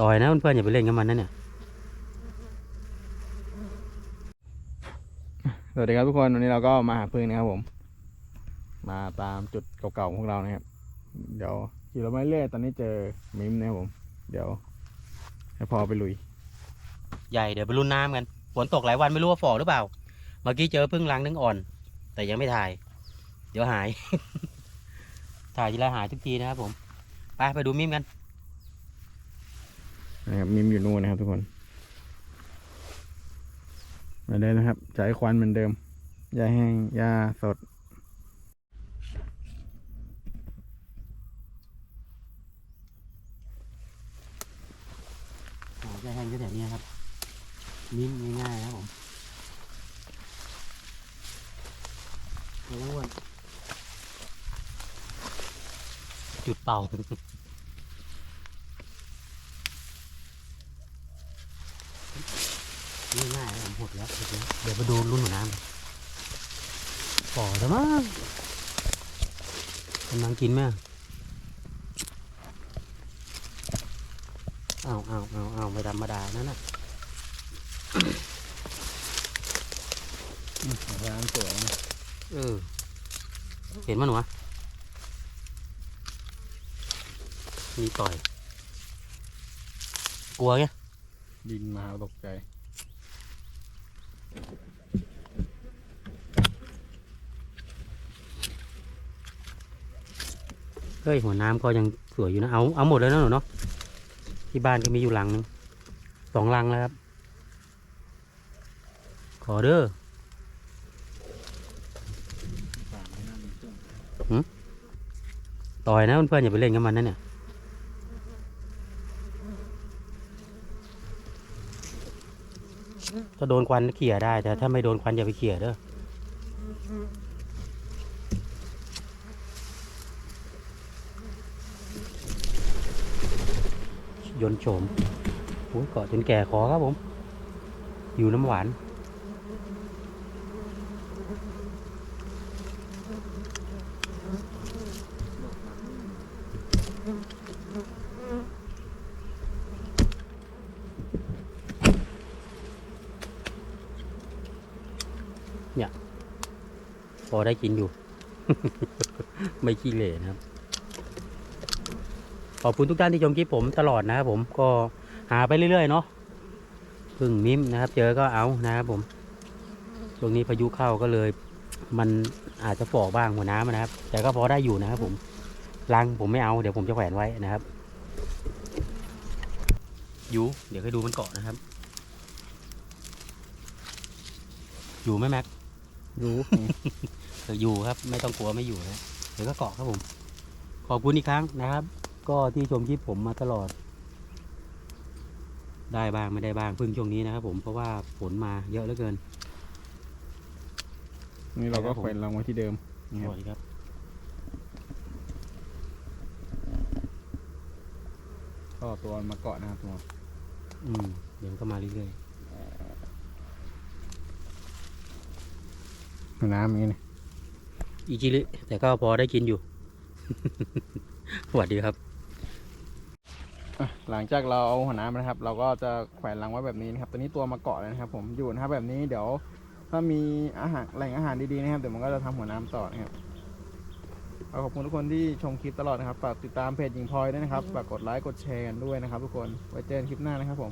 ต่อยนะเพื่อนๆอย่าไปเล่นกับมันนะเนี่ยสวัสดีครับทุกคนวันนี้เราก็มาหาพึ่งนะครับผม มาตามจุดเก่าๆของพวกเรานะครับ เดี๋ยวขี่รถมาเรื่อยตอนนี้เจอมิมนะครับผม เดี๋ยว ให้พอไปลุย ใหญ่เดี๋ยวไปรุ่นน้ำกันฝนตกหลายวันไม่รู้ว่าฝอหรือเปล่า เมื่อกี้เจอพึ่งรังนึงอ่อน แต่ยังไม่ถ่าย เดี๋ยวหาย ถ่ายทีไรหายทุกทีนะครับผม ไปไปดูมิมกัน นะครับมิมอยู่นู่นนะครับทุกคนมาเลยนะครับใช้ควันเหมือนเดิมหญ้าแห้งหญ้าสดอ๋อจะแห้งก็แถวนี้ครับมิมง่ายๆนะครับผมเดี๋ยวอ้วนจุดเป่า ง่ายๆนะผมหดแล้วหดแล้วเดี๋ยวไปดูรุ่นหัวน้ำป่อแล้วมั้งกำลังกินไหมอ้าวอ้าวอ้าวอ้าวไม่ธรรมดานั่นน่ะร้านสวยนะเออ เห็นมั้ยหนูวะมีต่อย กลัวไง ดินมาตกใจ เฮ้ยหัวน้ำก็ยังสวยอยู่นะเอาเอาหมดเลยนะหนูเนาะที่บ้านก็มีอยู่หลังนึงสองลังแล้วครับ ขอเด้อต่อยนะเพื่อนๆอย่าไปเล่นกับมันนะเนี่ย ถ้าโดนควันเขี่ยได้ แต่ถ้าไม่โดนควันอย่าไปเขี่ยเด้อยนต์โฉมโอ้ยเกาะจนแก่คอครับผม อยู่น้ำหวาน พอได้กินอยู่ ไม่ขี้เหร่นะครับ ขอบคุณทุกท่านที่ชมคลิปผมตลอดนะครับผมก็หาไปเรื่อยๆเนาะพึ่งมิมนะครับ เจอก็เอานะครับผมช่วงนี้พายุเข้าก็เลย มันอาจจะฝ่อบ้างหัวน้ำนะครับ แต่ก็พอได้อยู่นะครับผมรังผมไม่เอาเดี๋ยวผมจะแขวนไว้นะครับอยู่เดี๋ยวให้ดูมันเกาะนะครับ อยู่ไหมแม็ก อออยู่ครับ ไม่ต้องกลัวไม่อยู่นะเดี๋ยวก็เกาะครับผม ขอบคุณอีกครั้งนะครับ ก็ที่ชมคลิปผมมาตลอด ได้บ้างไม่ได้บ้างเพิ่งช่วงนี้นะครับผมเพราะว่าฝนมาเยอะเหลือเกิน นี่เราก็ครับผมแขวนรังไว้ที่เดิมนี่สครับวัสดีครับก็ตัวมันมาเกาะนะครับตัวอืมเดี๋ยวมันก็มาเรื่อย น้ำอย่างนี้นะๆอีจิริแต่ก็พอได้กินอยู่ สวัสดีครับอะหลังจากเราเอาหัวน้ำนะครับ เราก็จะแขวนรังไว้แบบนี้นะครับ ตอนนี้ตัวมาเกาะเลยนะครับ ผมอยู่นะครับแบบนี้เดี๋ยว ถ้ามีอาหารแหล่งอาหารดีๆนะครับเดี๋ยวมันก็จะทำหัวน้ำต่อนะครับก็ขอบคุณทุกคนที่ชมคลิปตลอดนะครับฝากติดตามเพจหญิงพลอยด้วยนะครับฝากกดไลค์กดแชร์กันด้วยนะครับ ทุกคนไว้เจอกันคลิปหน้านะครับผม